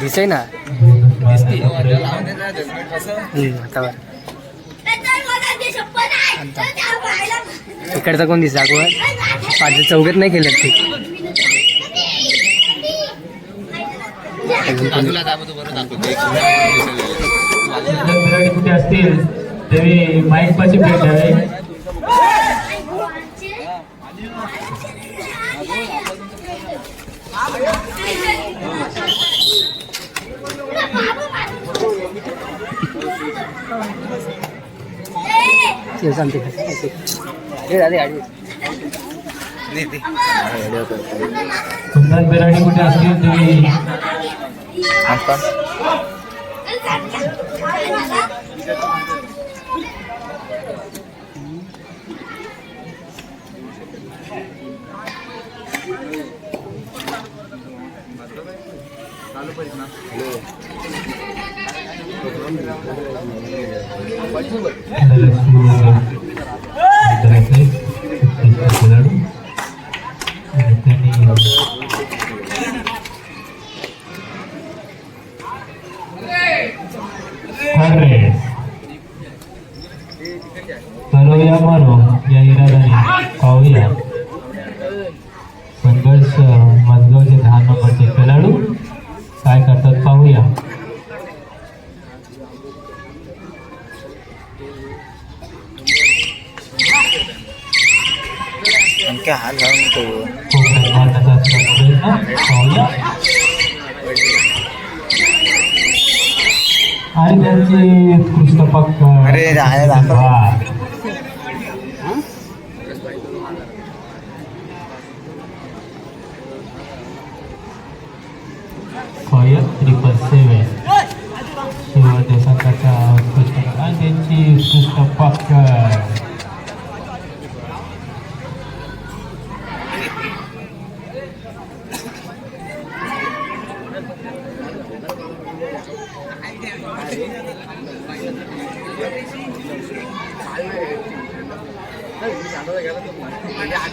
दिसे ना? दिसते बरं. इकडचा कोण दिसला कोण पाच चौघत नाही खेळत ते. कुठे असतील तरी माईक पाशी भेट सुंदर बिराडी कुठे असतील तरी खेळाडू Maloya Maro, Yaira Rani, Kauya. Mangals, Mazgal Sidhan number 6 Peladu. काय करतात पाहूया. क्या हाल प्रयत्न पाहूया. आणि त्यांचे पृष्ठपक्ष अरे, आहे,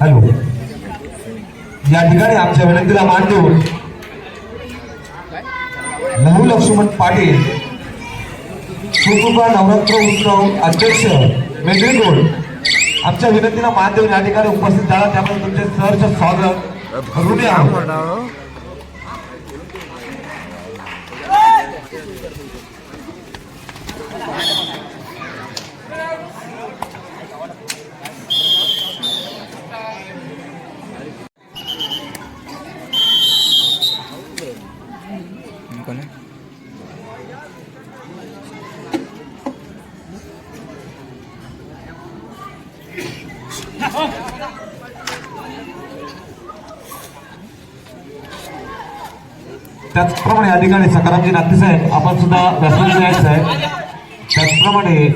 हॅलो. या ठिकाणी आमच्या विनंतीला मान देऊन लहू लक्ष्मण पाटील सुकृपा नवरात्र उत्सव अध्यक्ष मेंढरी रोड आमच्या विनंतीला मान देऊन या ठिकाणी उपस्थित झाला. त्यामुळे तुमचे सहर्ष स्वागत. भरुडे आउँ हो। Thank त्याचप्रमाणे या ठिकाणी सकारामजी नाते साहेब आपण सुद्धा व्यासपीठावर यायचं आहे त्याचप्रमाणे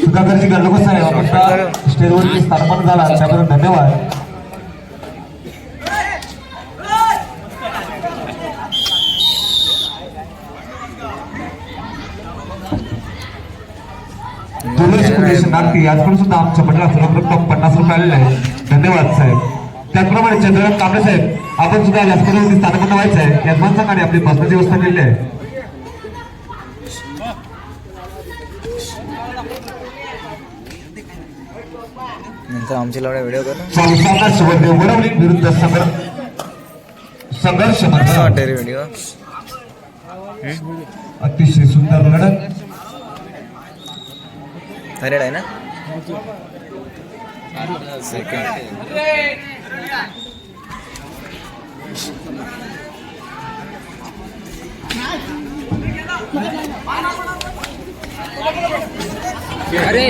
सुधाकरजी गल्लोकर साहेब आपण सुद्धा स्टेजवरती स्थापन झाला त्याबद्दल धन्यवाद. दुर्लक्ष फाउंडेशन नागटी याचकडून सुद्धा आमच्या मंडळात सर्वप्रथम पन्नास रुपये आलेले आहे धन्यवाद साहेब. त्याचप्रमाणे चंद्रकांत कांबळे साहेब आपण सुद्धा व्यासपीठावरती स्थानपन्न व्हायचं आहे. यजमान संघाने आपली बसण्याची व्यवस्था केलेली आहे. नंतर आमची व्हिडिओ कर. वरवली विरुद्ध संघर्ष संघर्ष कसं मंडळ. वाटतं रे व्हिडिओ अतिशय सुंदर लढत. हरेड आहे ना? सेकंड अरे!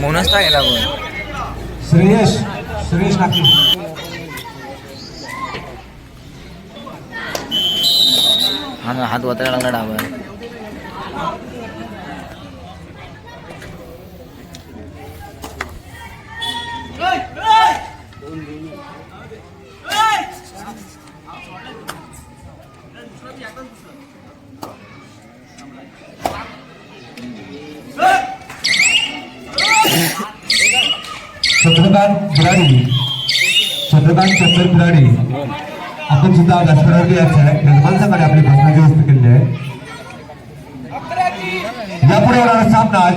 मोनस काय गेला श्रेयश श्रेयश नाकी हा ना हात वतायला लागला डाबर. चंद्रकांत बिराडी चंद्रकांत चंद्र बिराडी आपण सुद्धा व्यासपीठावरती यायचं आहे निर्माण आपली प्रश्नाची व्यवस्था केली आहे. यापुढे होणारा सामना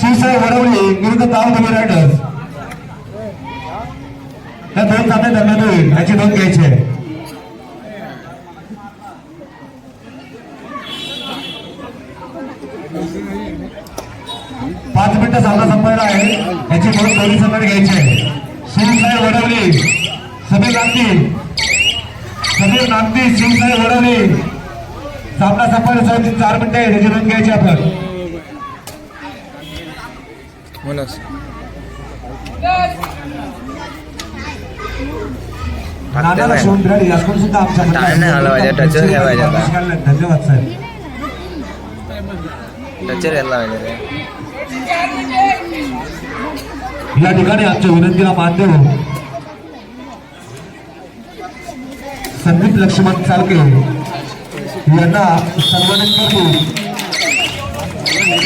शिवसाई वडवली विरुद्ध तावधमी रायडर्स या दोन सामने दरम्यान होईल याची नोंद घ्यायची आहे पाच मिनिटं सामना संपलेला आहे याची नोंद दोन्ही संघाने घ्यायची शिवसाई वडवली समीर नागती समीर नागती शिवसाई वडवली. सामना संपायला सवती चार मिनिटं त्याची नोंद घ्यायची आपण सुद्धा आमच्या टचर. धन्यवाद साहेब टचर यायला पाहिजे. या ठिकाणी आमच्या विनंतीला मान देऊन संदीप लक्ष्मण चालके यांना सन्मानित करतो.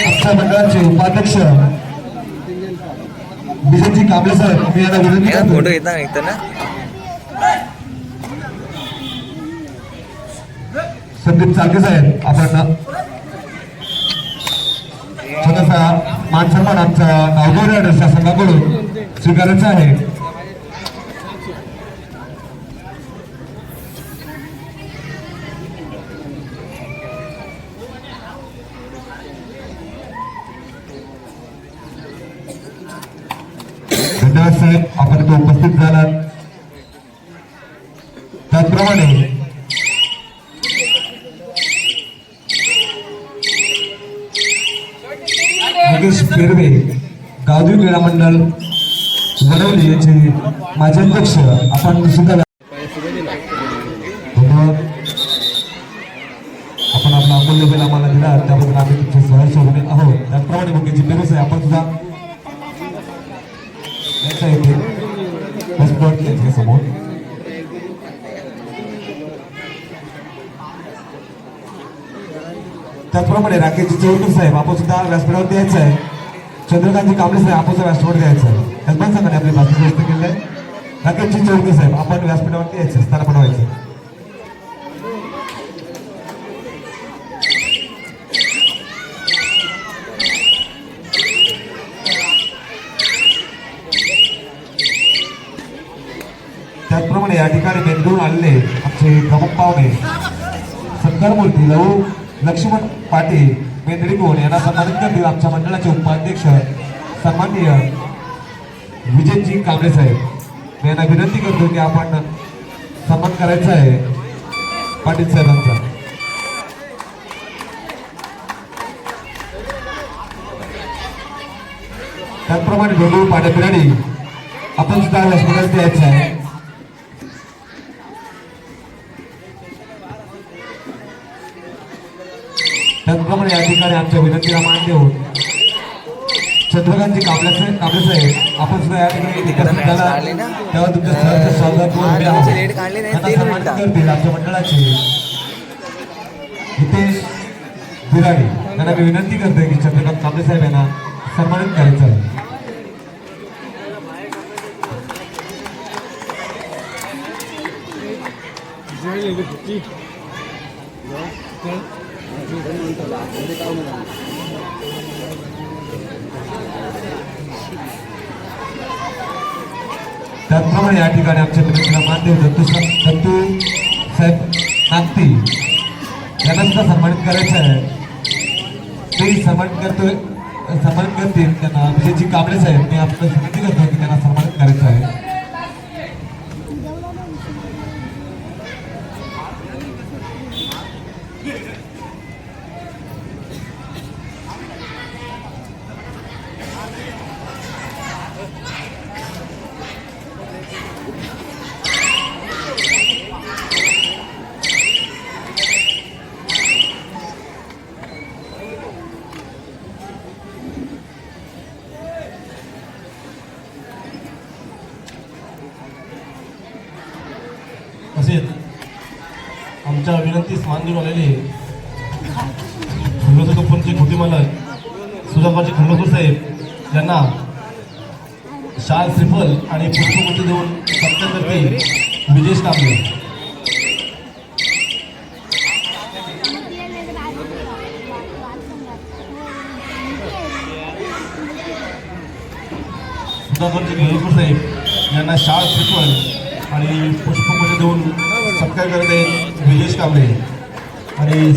आमच्या मंडळाचे उपाध्यक्ष विजयजी कांबळे साहेब मी यांना विनंती फोटो करतो. निघतं ना? संदीप चालके साहेब आपण छोटासा मान सन्मान आमच्या नावगाव रायडर्सच्या संघाकडून स्वीकारायचा आहे. धन्यवाद साहेब. आपण इथे उपस्थित झालात त्याचप्रमाणे नागेश पेरवे गावदेव क्रीडा मंडळ वडवली याचे माझे अध्यक्ष आपण सुद्धा आपण आपला अमूल्य वेळ आम्हाला दिला. त्याबद्दल आम्ही तुमचे सहर्ष होणे आहोत. त्याचप्रमाणे मुख्यची पेरस आहे आपण सुद्धा यायचं इथे समोर. त्याचप्रमाणे राकेशजी चौधरी साहेब आपण सुद्धा व्यासपीठावर द्यायचं आहे. चंद्रकांतजी कांबळे साहेब आपण सुद्धा व्यासपीठावर द्यायचं आहे. त्याच पण सांगा आपली भाषण व्यवस्था केली आहे. राकेशजी चौधरी साहेब आपण व्यासपीठावर द्यायचं स्थान बनवायचं त्याचप्रमाणे या ठिकाणी मेंदून आलेले आमचे प्रमुख पाहुणे. शंकरमूर्ती लहू लक्ष्मण पाटील मेंदडीकोण यांना सन्मानित करतील आमच्या मंडळाचे उपाध्यक्ष सन्माननीय विजयजी कांबळे साहेब. मी यांना विनंती करतो की आपण सन्मान करायचा आहे पाटील साहेबांचा. त्याचप्रमाणे डोंगू पाड्या बिराडी आपण सुद्धा व्यासपीठात द्यायचं आहे. त्याचप्रमाणे या ठिकाणी आमच्या विनंतीला मान देऊन चंद्रकांतजी कांबळे साहेब कांबळे साहेब आपण सुद्धा या ठिकाणी एकत्रित झाला? तेव्हा स्वागत सन्मानित. करतील आमच्या मंडळाचे हितेश बिराडी. त्यांना मी विनंती करतोय की चंद्रकांत कांबळे साहेब यांना सन्मानित करायचं आहे. त्याचप्रमाणे या ठिकाणी आमच्या मित्रांना मानदेव दत्तू सा- दत्तू साहेब नागती यांना सुद्धा सन्मानित करायचं आहे. ते सन्मानित करतोय सन्मानित करतील त्यांना विजयजी कांबळे साहेब. मी आपलं विनंती करतो की त्यांना सन्मानित करायचं आहे. त्यांच्या विनंतीस मान देऊन आलेले खंडोजी कंपनीचे खोटी मालक सुधाकरचे खंडोसर साहेब यांना शाल श्रीफल आणि पुष्पगुच्छ देऊन सत्कार करते विजेश कांबळे सुधाकरचे साहेब यांना शाळ श्रीफल आणि पुष्पगुच्छ देऊन सत्कार करते. विजेश कांबळे. आणि